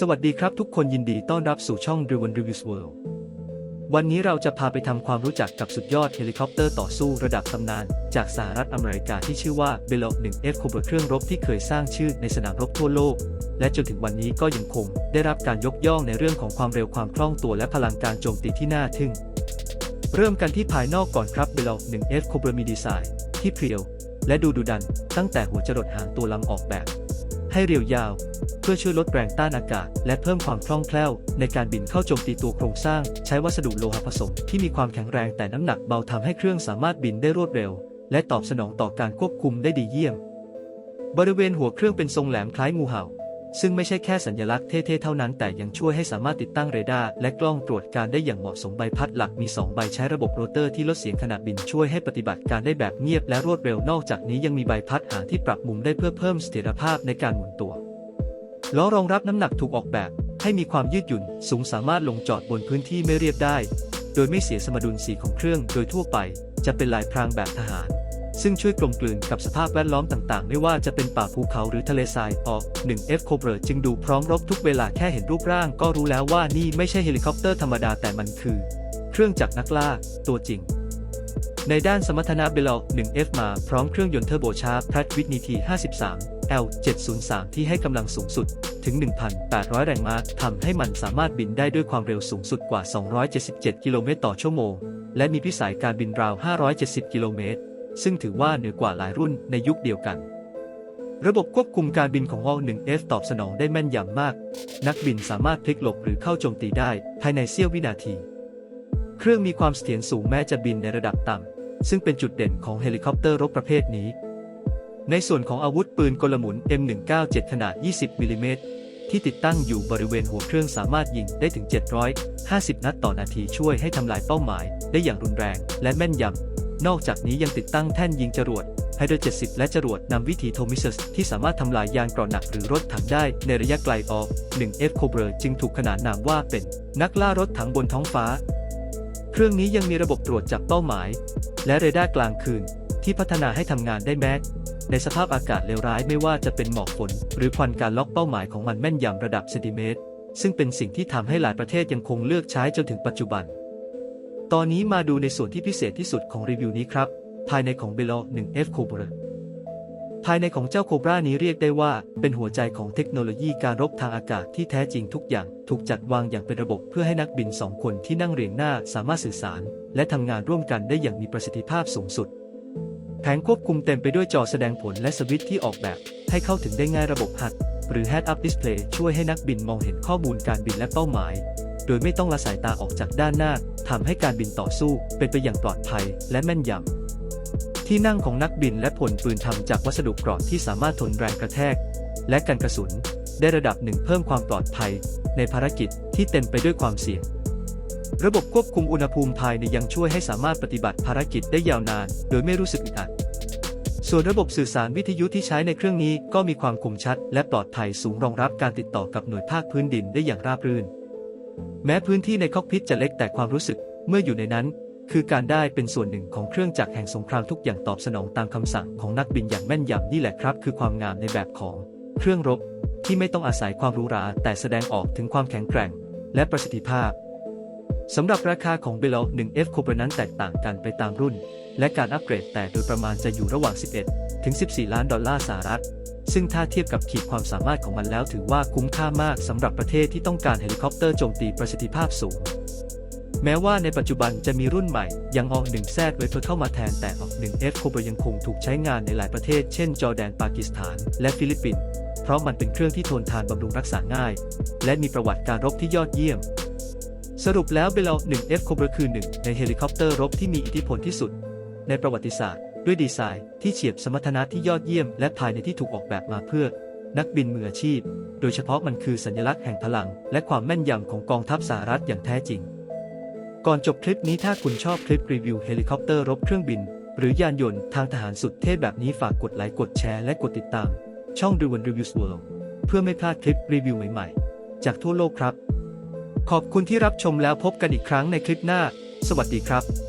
สวัสดีครับทุกคนยินดีต้อนรับสู่ช่อง d r i v e n Reviews World วันนี้เราจะพาไปทำความรู้จักกับสุดยอดเฮลิคอปเตอร์ต่อสู้ระดับตำนาน จากสหรัฐอเมริกาที่ชื่อว่า b e l o 1 F Cobra เครื่องรบที่เคยสร้างชื่อในสนามรบทั่วโลก และจนถึงวันนี้ก็ยังคงได้รับการยกย่องในเรื่องของความเร็วความคล่องตัวและพลังการโจมตีที่น่าทึ่ง เริ่มกันที่ภายนอกก่อนครับ b e l o 1 F Cobra มีดีไซน์ที่เพรียว และดูดุดัน ตั้งแต่หัวจรดหางตัวลำออกแบบ ให้เรียวยาว เพื่อช่วยลดแรงต้านอากาศ และเพิ่มความคล่องแคล่ว ในการบินเข้าโจมตีตัวโครงสร้าง ใช้วัสดุโลหะผสมที่มีความแข็งแรงแต่น้ำหนักเบาทำให้เครื่องสามารถบินได้รวดเร็ว และตอบสนองต่อการควบคุมได้ดีเยี่ยม บริเวณหัวเครื่องเป็นทรงแหลมคล้ายงูเห่า ซึ่งไม่ใช่แค่สัญลักษณ์เท่ๆเท่านั้น แต่ยังช่วยให้สามารถติดตั้งเรดาร์และกล้องตรวจการได้อย่างเหมาะสมใบพัดหลักมี 2 ใบใช้ระบบโรเตอร์ที่ลดเสียงขณะบินช่วยให้ปฏิบัติการได้แบบเงียบและรวดเร็วนอกจากนี้ยังมีใบพัดหางที่ปรับมุมได้เพื่อเพิ่มเสถียรภาพในการหมุนตัว ล้อรองรับน้ำหนักถูกออกแบบ ให้มีความยืดหยุ่นสูงสามารถลงจอดบนพื้นที่ไม่เรียบได้ โดยไม่เสียสมดุลสีของเครื่องโดยทั่วไป จะเป็นลายพรางแบบทหาร ซึ่งช่วยกลมกลืนกับสภาพแวดล้อมต่างๆ ไม่ว่าจะเป็นป่าภูเขาหรือทะเลทรายออก 1F Cobra จึงดูพร้อมรบทุกเวลาแค่เห็นรูปร่างก็รู้แล้วว่านี่ไม่ใช่เฮลิคอปเตอร์ธรรมดาแต่มันคือ เครื่องจักรนักล่าตัวจริงในด้านสมรรถนะเบลล์ 1F มาพร้อมเครื่องยนต์เทอร์โบชาร์ป Pratt Whitney T53 L-703 ที่ให้กำลังสูงสุดถึง 1,800 แรงม้าทำให้มันสามารถบินได้ด้วยความเร็วสูงสุดกว่า 277 กิโลเมตรต่อชั่วโมง และมีพิสัยการบินราว 570 กิโลเมตร ซึ่งถือว่าเหนือกว่าหลายรุ่นในยุคเดียวกันระบบควบคุมการบินของ Hall 1F ตอบสนองได้แม่นยำมาก นักบินสามารถพลิกหลบหรือเข้าโจมตีได้ภายในเสี้ยววินาที เครื่องมีความเสถียรสูงแม้จะบินในระดับต่ำ ซึ่งเป็นจุดเด่นของเฮลิคอปเตอร์รบประเภทนี้ ในส่วนของอาวุธปืนกลหมุน M197 ขนาด 20 มิลลิเมตรที่ติดตั้งอยู่บริเวณหัวเครื่องสามารถยิงได้ถึง 750 นัดต่อนาทีช่วยให้ทำลายเป้าหมายได้อย่างรุนแรงและแม่นยำ นอกจากนี้ยังติดตั้งแท่นยิงจรวดไฮโดร70 และจรวดนำวิถีโทมิสที่สามารถทำลายยานเกราะหนักหรือรถถังได้ในระยะไกลออก 1F Cobra จึงถูกขนานนามว่าเป็นนักล่ารถถังบนท้องฟ้า เครื่องนี้ยังมีระบบตรวจจับเป้าหมาย และเรดาร์กลางคืนที่พัฒนาให้ทำงานได้แม้ ในสภาพอากาศเลวร้ายไม่ว่าจะเป็นหมอกฝน หรือควันการล็อกเป้าหมายของมันแม่นยำระดับเซนติเมตร ซึ่งเป็นสิ่งที่ทำให้หลายประเทศยังคงเลือกใช้จนถึงปัจจุบัน ตอนนี้มาดูในส่วนที่พิเศษที่สุดของรีวิวนี้ครับ ภายในของเบล 1F Cobra ภายในของเจ้าโคบรานี้เรียกได้ว่า เป็นหัวใจของเทคโนโลยีการรบทางอากาศที่แท้จริงทุกอย่าง ถูกจัดวางอย่างเป็นระบบเพื่อให้นักบินสองคนที่นั่งเรียงหน้าสามารถสื่อสาร และทำงานร่วมกันได้อย่างมีประสิทธิภาพสูงสุด ผงควบคุมเต็มไปด้วยจอแสดงผลและสวิตช์ที่ออกแบบ ให้เข้าถึงได้ง่ายระบบ HUD หรือ Head Up Display ช่วยให้นักบินมองเห็นข้อมูลการบินและเป้าหมาย โดยไม่ต้องละสายตาออกจากด้านหน้าทำให้การบินต่อสู้เป็นไปอย่างปลอดภัยและแม่นยำ ที่นั่งของนักบินและผลปืนทำจากวัสดุกราะที่สามารถทนแรงกระแทก และกันกระสุน ได้ระดับหนึ่งเพิ่มความปลอดภัย ในภารกิจที่เต็มไปด้วยความเสี่ยงระบบควบคุมอุณหภูมิภายในยังช่วยให้สามารถปฏิบัติภารกิจได้ยาวนาน โดยไม่รู้สึกอึดอัด ส่วนระบบสื่อสารวิทยุที่ใช้ในเครื่องนี้ก็มีความคมชัด และปลอดภัยสูงรองรับการติดต่อกับหน่วยภาคพื้นดินได้อย่างราบรื่น แม้พื้นที่ในคอกพิทจะเล็กแต่ความรู้สึกเมื่ออยู่ในนั้น คือการได้เป็นส่วนหนึ่งของเครื่องจักรแห่งสงครามทุกอย่างตอบสนองตามคำสั่งของนักบินอย่างแม่นยำนี่แหละครับ คือความงามในแบบของเครื่องรบที่ไม่ต้องอาศัยความหรูหราแต่แสดงออกถึงความแข็งแกร่ง และประสิทธิภาพสำหรับราคาของเบล 1F Cobra นั้นแตกต่างกันไปตามรุ่น และการอัปเกรดแต่โดยประมาณจะอยู่ระหว่าง 11 ถึง 14 ล้านดอลลาร์สหรัฐ ซึ่งถ้าเทียบกับขีดความสามารถของมันแล้วถือว่าคุ้มค่ามากสำหรับประเทศที่ต้องการเฮลิคอปเตอร์โจมตีประสิทธิภาพสูง แม้ว่าในปัจจุบันจะมีรุ่นใหม่ยังออก1แซดไว้เพื่อเข้ามาแทนแต่ออก1 F Cobra ยังคงถูกใช้งานในหลายประเทศเช่น จอร์แดนปากีสถานและฟิลิปปินส์เพราะมันเป็นเครื่องที่ทนทานบำรุงรักษาง่าย และมีประวัติการรบที่ยอดเยี่ยมสรุปแล้วเบล 1F Cobra คือหนึ่งในเฮลิคอปเตอร์รบที่มีอิทธิพลที่สุด ในประวัติศาสตร์ ด้วยดีไซน์ที่เฉียบสมรรถนะที่ยอดเยี่ยมและภายในที่ถูกออกแบบมาเพื่อ นักบินมืออาชีพ โดยเฉพาะมันคือสัญลักษณ์แห่งพลัง และความแม่นยำของกองทัพสหรัฐอย่างแท้จริง ก่อนจบคลิปนี้ถ้าคุณชอบคลิปรีวิวเฮลิคอปเตอร์รบเครื่องบิน หรือยานยนต์ทางทหารสุดเทพแบบนี้ฝากกดไลค์กดแชร์และกดติดตาม ช่อง d r i v e n Reviews World เพื่อไม่พลาดคลิปรีวิวใหม่ๆ จากทั่วโลกครับ ขอบคุณที่รับชมแล้วพบกันอีกครั้งในคลิปหน้า สวัสดีครับ